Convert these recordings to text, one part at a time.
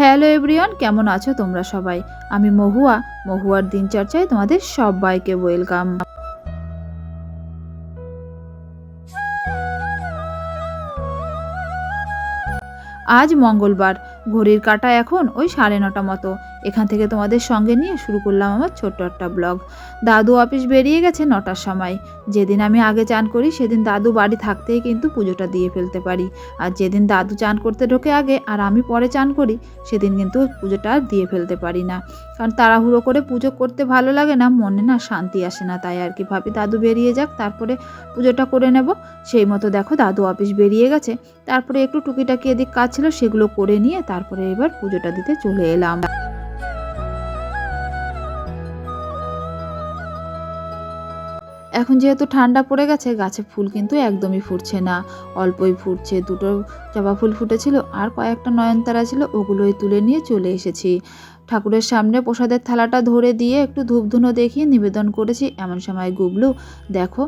Hello everyone, কেমন আছো তোমরা সবাই? আমি মহুয়া, মহুয়ার দিনচর্চায় তোমাদের সবাইকে ওয়েলকাম। আজ মঙ্গলবার, ঘড়ির কাটা এখন ওই সাড়ে নটা মতো। এখান থেকে তোমাদের সঙ্গে নিয়ে শুরু করলাম আমার ছোট্ট একটা ব্লগ। দাদু অফিস বেরিয়ে গেছে নটার সময়। যেদিন আমি আগে চান করি, সেদিন দাদু বাড়ি থাকতেই কিন্তু পুজোটা দিয়ে ফেলতে পারি। আর যেদিন দাদু চান করতে ঢোকে আগে আর আমি পরে চান করি, সেদিন কিন্তু পুজোটা দিয়ে ফেলতে পারি না। কারণ তাড়াহুড়ো করে পুজো করতে ভালো লাগে না, মনে না শান্তি আসে না, তাই আর কি ভাবি দাদু বেরিয়ে যাক, তারপরে পুজোটা করে নেব। সেই মতো দেখো দাদু অফিস বেরিয়ে গেছে। তারপরে একটু টুকিটাকি এদিক কাজ ছিল, সেগুলো করে নিয়ে তারপরে এবার পুজোটা দিতে চলে এলাম। এখন যেহেতু ঠান্ডা পড়ে গেছে, গাছে ফুল কিন্তু একদমই ফুটছে না। অল্পই ফুটছে, দুটো জবা ফুল ফুটেছিল, আর কয়েকটা নয়নতারা ছিল, ওগুলোই তুলে নিয়ে চলে এসেছি। ঠাকুরের সামনে প্রসাদের থালাটা ধরে দিয়ে একটু ধূপধুনো দেখিয়ে নিবেদন করেছি, এমন সময় গুবলু, দেখো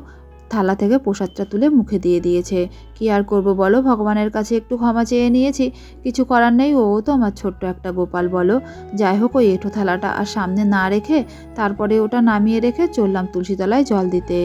থালা থেকে প্রসাদটা তুলে মুখে দিয়ে দিয়েছে। কি আর করব বলো? ভগবানের কাছে একটু ক্ষমা চেয়ে নিয়েছি। কিছু করার নেই, ও তো আমার ছোট্ট একটা গোপাল বলো। যাই হোক, ওই এঁঠো থালাটা আর সামনে না রেখে তারপরে ওটা নামিয়ে রেখে চললাম তুলসীতলায় জল দিতে।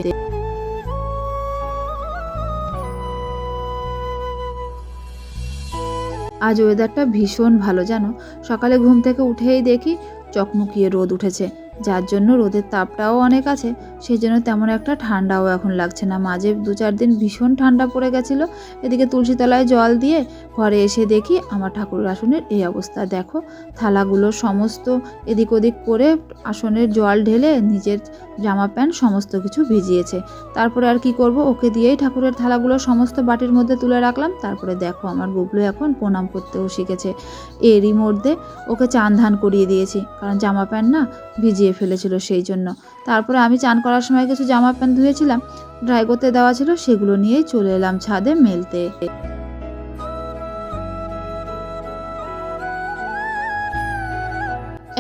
আজ ওয়েদারটা ভীষণ ভালো, জানো? সকালে ঘুম থেকে উঠেই দেখি চকমকিয়ে রোদ উঠেছে। যার জন্য রোদের তাপটাও অনেক আছে। সেই জন্য তেমন একটা ঠান্ডাও এখন লাগছে না। মাঝে দু চার দিন ভীষণ ঠান্ডা পড়ে গেছিল। এদিকে তুলসীতলায় জল দিয়ে ঘরে এসে দেখি আমার ঠাকুর আসনের এই অবস্থা। দেখো, থালাগুলো সমস্ত এদিক ওদিক করে আসনের জল ঢেলে নিজের জামা প্যান্ট সমস্ত কিছু ভিজিয়েছে। তারপরে আর কি করব? ওকে দিয়েই ঠাকুরের থালাগুলো সমস্ত বাটির মধ্যে তুলে রাখলাম। তারপরে দেখো, আমার গুবলু এখন প্রণাম করতেও শিখেছে। এরই মধ্যে ওকে চান ধান করিয়ে দিয়েছি। কারণ জামা প্যান্ট না ভিজিয়ে ফেলেছিল সেই জন্য। তারপরে আমি চান করার সময় কিছু জামা প্যান্ট ধুয়েছিলাম, ড্রাই করতে দেওয়া ছিল, সেগুলো নিয়েই চলে এলাম ছাদে মেলতে।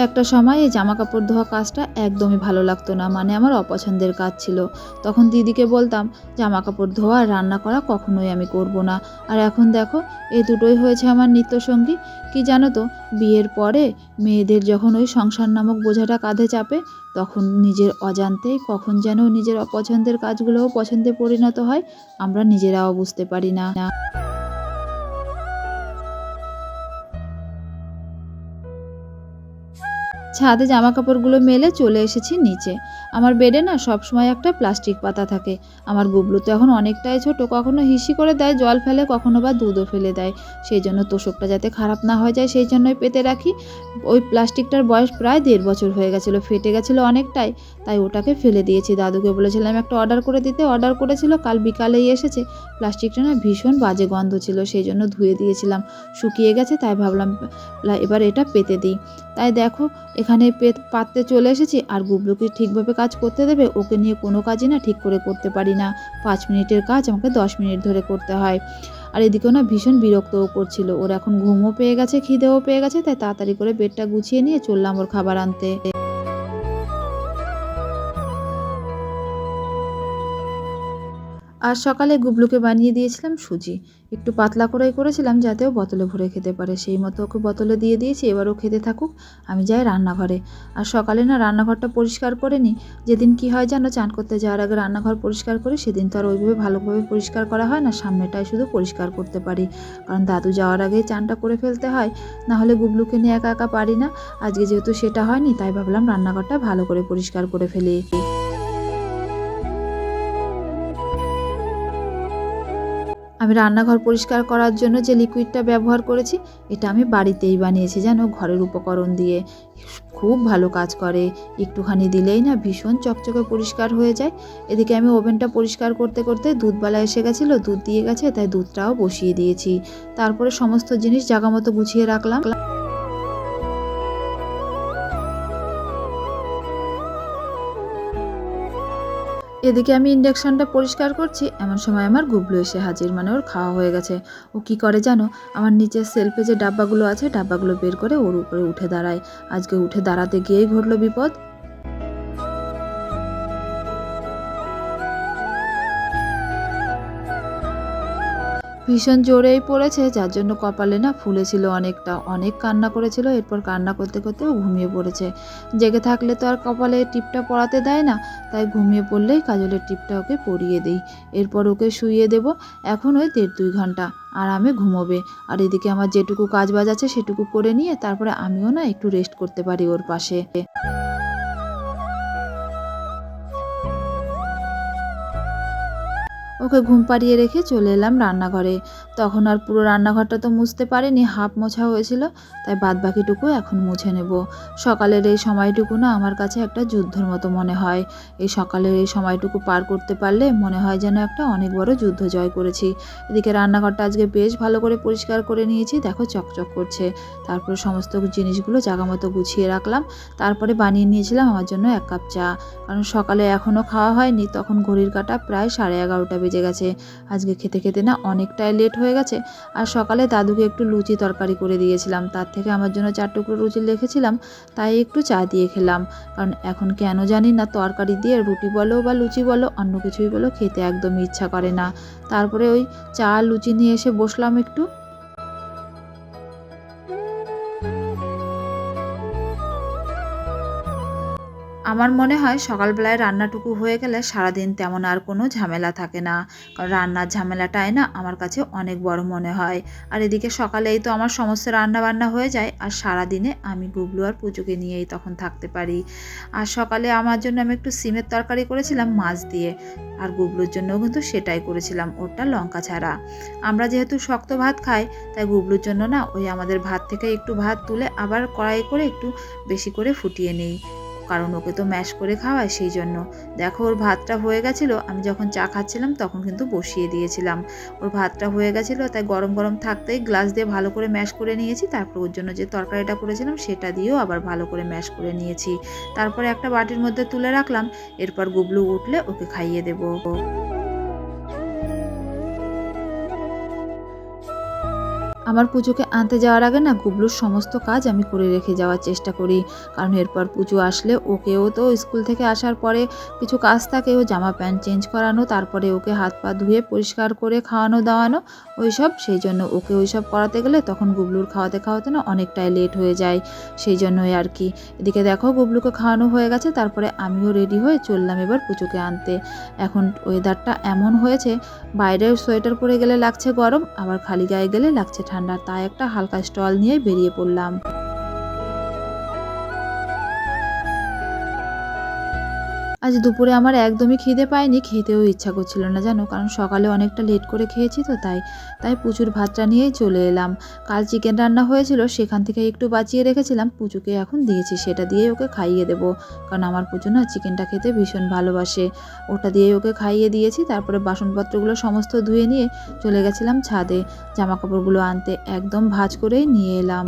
একটা সময় এই জামা কাপড় ধোয়া কাজটা একদমই ভালো লাগতো না মানে আমার অপছন্দের কাজ ছিল। তখন দিদিকে বলতাম জামা কাপড় ধোয়া আর রান্না করা কখনোই আমি করব না। আর এখন দেখো, এই দুটোই হয়েছে আমার নিত্যসঙ্গী। কি জানো তো, বিয়ের পরে মেয়েদের যখন ওই সংসার নামক বোঝাটা কাঁধে চাপে, তখন নিজের অজান্তেই কখন যেন নিজের অপছন্দের কাজগুলোও পছন্দে পরিণত হয়, আমরা নিজেরাও বুঝতে পারি না। ছাদে জামা কাপড়গুলো মেলে চলে এসেছি নিচে। আমার বেডে না সবসময় একটা প্লাস্টিক পাতা থাকে। আমার গুবলু তো এখন অনেকটাই ছোট, কখনো হিসি করে দেয়, জল ফেলে, কখনো বা দুধও ফেলে দেয়। সেই জন্য তোষকটা যাতে খারাপ না হয়ে যায়, সেই জন্যই পেতে রাখি। ওই প্লাস্টিকটার বয়স প্রায় দেড় বছর হয়ে গেছিল, ফেটে গেছিল অনেকটাই। তাই ওটাকে ফেলে দিয়েছি দাদুকে, বলেছিলাম একটা অর্ডার করে দিতে। অর্ডার করেছিল, কাল বিকালেই এসেছে। প্লাস্টিকটা না ভীষণ বাজে গন্ধ ছিল, সেই জন্য ধুয়ে দিয়েছিলাম। শুকিয়ে গেছে, তাই ভাবলাম এবার এটা পেতে দিই। তাই দেখো এখানে পাততে চলে এসেছি আর গুবলুকে ঠিকভাবে কাজ করতে দেবে, ওকে নিয়ে কোনো কাজই না ঠিক করে করতে পারি না। পাঁচ মিনিটের কাজ আমাকে দশ মিনিট ধরে করতে হয়। আর এদিকেও না ভীষণ বিরক্তও করছিল। ওর এখন ঘুমও পেয়ে গেছে, খিদেও পেয়ে গেছে, তাই তাড়াতাড়ি করে বেডটা গুছিয়ে নিয়ে চললাম ওর খাবার আনতে। আর সকালে গুবলুকে বানিয়ে দিয়েছিলাম সুজি। একটু পাতলা করেই করেছিলাম যাতে ও বোতলে ভরে খেতে পারে। সেই মতো ওকে বোতলে দিয়ে দিয়েছি এবার ও খেতে থাকুক, আমি যাই রান্নাঘরে। আর সকালে না রান্নাঘরটা পরিষ্কার করে নিই যেদিন কি হয় জানো, চান করতে যাওয়ার আগে রান্নাঘর পরিষ্কার করি, সেদিন তো আর ওইভাবে ভালোভাবে পরিষ্কার করা হয় না সামনেটাই শুধু পরিষ্কার করতে পারি। কারণ দাদু যাওয়ার আগেই চানটা করে ফেলতে হয়, না হলে গুবলুকে নিয়ে একা একা পারি না। আজকে যেহেতু সেটা হয়নি, তাই ভাবলাম রান্নাঘরটা ভালো করে পরিষ্কার করে ফেলি। আমি রান্নাঘর পরিষ্কার করার জন্য যে লিকুইডটা ব্যবহার করেছি, এটা আমি বাড়িতেই বানিয়েছি যেন ঘরের উপকরণ দিয়ে। খুব ভালো কাজ করে। একটুখানি দিলেই না ভীষণ চকচকে পরিষ্কার হয়ে যায়। এদিকে আমি ওভেনটা পরিষ্কার করতে করতে দুধবালা এসে গেছিল, দুধ দিয়ে গেছে, তাই দুধটাও বসিয়ে দিয়েছি। তারপরে সমস্ত জিনিস জায়গা মতো গুছিয়ে রাখলাম। এদিকে আমি ইন্ডাকশনটা পরিষ্কার করছি, এমন সময় আমার গুবলু এসে হাজির মানে ওর খাওয়া হয়ে গেছে। ও কি করে জানো, আমার নিচের সেলফে যে ডাব্বাগুলো আছে, ডাব্বাগুলো বের করে ওর উপরে উঠে দাঁড়ায়। আজকে উঠে দাঁড়াতে গিয়েই ঘটলো বিপদ। ভীষণ জোরেই পড়েছে, যার জন্য কপালে না ফুলেছিল অনেকটা। অনেক কান্না করেছিল, এরপর কান্না করতে করতে ও ঘুমিয়ে পড়েছে। জেগে থাকলে তো আর কপালে টিপটা পড়াতে দেয় না, তাই ঘুমিয়ে পড়লেই কাজলের টিপটা ওকে পরিয়ে দিই। এরপর ওকে শুইয়ে দেব, এখন ওই দেড় দুই ঘণ্টা। আরামে ঘুমোবে। আর এদিকে আমার যেটুকু কাজ বাজ আছে সেটুকু করে নিয়ে তারপরে আমিও না একটু রেস্ট করতে পারি ওর পাশে। ওকে ঘুম পাড়িয়ে রেখে চলে এলাম রান্নাঘরে। তখন আর পুরো রান্নাঘরটা তো মুছতে পারিনি হাফ মোছা হয়েছিল, তাই বাদ বাকিটুকু এখন মুছে নেব। সকালের এই সময়টুকু না আমার কাছে একটা যুদ্ধর মতো মনে হয়। এই সকালের এই সময়টুকু পার করতে পারলে মনে হয় যেন একটা অনেক বড় যুদ্ধ জয় করেছি। এদিকে রান্নাঘরটা আজকে বেশ ভালো করে পরিষ্কার করে নিয়েছি, দেখো চকচক করছে। তারপরে সমস্ত জিনিসগুলো জাগা মতো গুছিয়ে রাখলাম, তারপরে বানিয়ে নিয়েছিলাম আমার জন্য এক কাপ চা। কারণ সকালে এখনও খাওয়া হয়নি, তখন ঘড়ির কাটা প্রায় সাড়ে এগারোটা বেজে গেছে। আজকে খেতে খেতে না অনেকটাই লেট হয়ে গেছে। আর সকালে দাদুকে একটু লুচি তরকারি করে দিয়েছিলাম। তার থেকে আমার জন্য চার টুকরো রুচি রেখেছিলাম, তাই একটু চা দিয়ে খেলাম। কারণ এখন কেন জানি না, তরকারি দিয়ে রুটি বলো বা লুচি বলো, অন্য কিছুই বলো, খেতে একদম ইচ্ছা করে না। তারপরে ওই চা লুচি নিয়ে এসে বসলাম একটু। আমার মনে হয় সকালবেলায় রান্নাটুকু হয়ে গেলে সারাদিন তেমন আর কোনো ঝামেলা থাকে না। কারণ রান্নার ঝামেলাটাই না আমার কাছে অনেক বড় মনে হয়। আর এদিকে সকালেই তো আমার সমস্ত রান্না বান্না হয়ে যায়, আর সারাদিনে আমি গুবলু আর পুজোকে নিয়েই তখন থাকতে পারি। আর সকালে আমার জন্য আমি একটু সিমের তরকারি করেছিলাম মাছ দিয়ে, আর গুবলুর জন্যও কিন্তু সেটাই করেছিলাম, ওটা লঙ্কা ছাড়া। আমরা যেহেতু শক্ত ভাত খাই, তাই গুবলুর জন্য না ওই আমাদের ভাত থেকে একটু ভাত তুলে আবার কড়াই করে একটু বেশি করে ফুটিয়ে নেই। কারণ ওকে তো ম্যাশ করে খাওয়ায় সেই জন্য দেখো, ওর ভাতটা হয়ে গেছিল, আমি যখন চা খাচ্ছিলাম তখন কিন্তু বসিয়ে দিয়েছিলাম। ওর ভাতটা হয়ে গেছিল, তাই গরম গরম থাকতেই গ্লাস দিয়ে ভালো করে ম্যাশ করে নিয়েছি। তারপর ওর জন্য যে তরকারিটা করেছিলাম সেটা দিয়েও আবার ভালো করে ম্যাশ করে নিয়েছি। তারপরে একটা বাটির মধ্যে তুলে রাখলাম, এরপর গুবলু উঠলে ওকে খাইয়ে দেবো। আমার পুজোকে আনতে যাওয়ার আগে না গুবলুর সমস্ত কাজ আমি করে রেখে যাওয়ার চেষ্টা করি। কারণ এরপর পুজো আসলে ওকেও তো স্কুল থেকে আসার পরে কিছু কাজ থাকে, ও জামা প্যান্ট চেঞ্জ করানো, তারপরে ওকে হাত পা ধুয়ে পরিষ্কার করে খাওয়ানো, দাওয়ানো, ওইসব। সেই জন্য ওকে ওইসব করাতে গেলে তখন গুবলুর খাওয়াতে খাওয়াতে না অনেকটাই লেট হয়ে যায়। সেই জন্যই আর কি। এদিকে দেখো গুবলুকে খাওয়ানো হয়ে গেছে, তারপরে আমিও রেডি হয়ে চললাম এবার পুজোকে আনতে। এখন ওয়েদারটা এমন হয়েছে বাইরে সোয়েটার পরে গেলে লাগছে গরম, আবার খালি গায়ে গেলে লাগছে ঠান্ডা। তাই একটা হালকা স্টল নিয়ে বেরিয়ে পড়লাম। আজ দুপুরে আমার একদমই খিদে পায়নি, খেতেও ইচ্ছা করছিল না জানো, কারণ সকালে অনেকটা লেট করে খেয়েছি তো, তাই তাই প্রচুর ভাতটা নিয়েই চলে এলাম। কাল চিকেন রান্না হয়েছিল, সেখান থেকে একটু বাঁচিয়ে রেখেছিলাম, পুচুকে এখন দিয়েছি, সেটা দিয়েই ওকে খাইয়ে দেবো, কারণ আমার পুজো না চিকেনটা খেতে ভীষণ ভালোবাসে। ওটা দিয়েই ওকে খাইয়ে দিয়েছি, তারপরে বাসনপত্রগুলো সমস্ত ধুয়ে নিয়ে চলে গেছিলাম ছাদে জামা কাপড়গুলো আনতে একদম ভাজ করেই নিয়ে এলাম।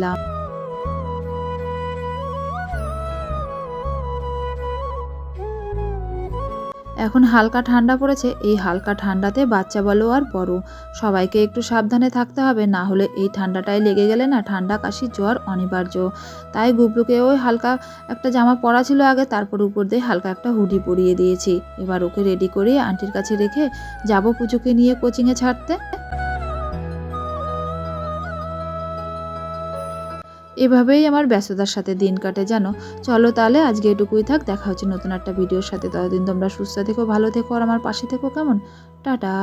এখন হালকা ঠান্ডা পড়েছে, এই হালকা ঠান্ডাতে বাচ্চা বলো আর বড়। সবাইকে একটু সাবধানে থাকতে হবে, না হলে এই ঠান্ডাটায় লেগে গেলে না ঠান্ডা, কাশি, জ্বর অনিবার্য। তাই গুবলুকে ওই হালকা একটা জামা পরা ছিল আগে, তারপর উপর দিয়ে হালকা একটা হুডি পরিয়ে দিয়েছি। এবার ওকে রেডি করে আন্টির কাছে রেখে যাব পুজোকে নিয়ে কোচিংয়ে ছাড়তে। এভাবেই আমার ব্যস্ততার সাথে দিন কাটে জানো। চলো তাহলে আজকে এটুকুই থাক, দেখা হচ্ছে নতুন একটা ভিডিওর সাথে। ততদিন তোমরা সুস্থ থেকো, ভালো থেকো, আর আমার পাশে থেকো কেমন? টাটা।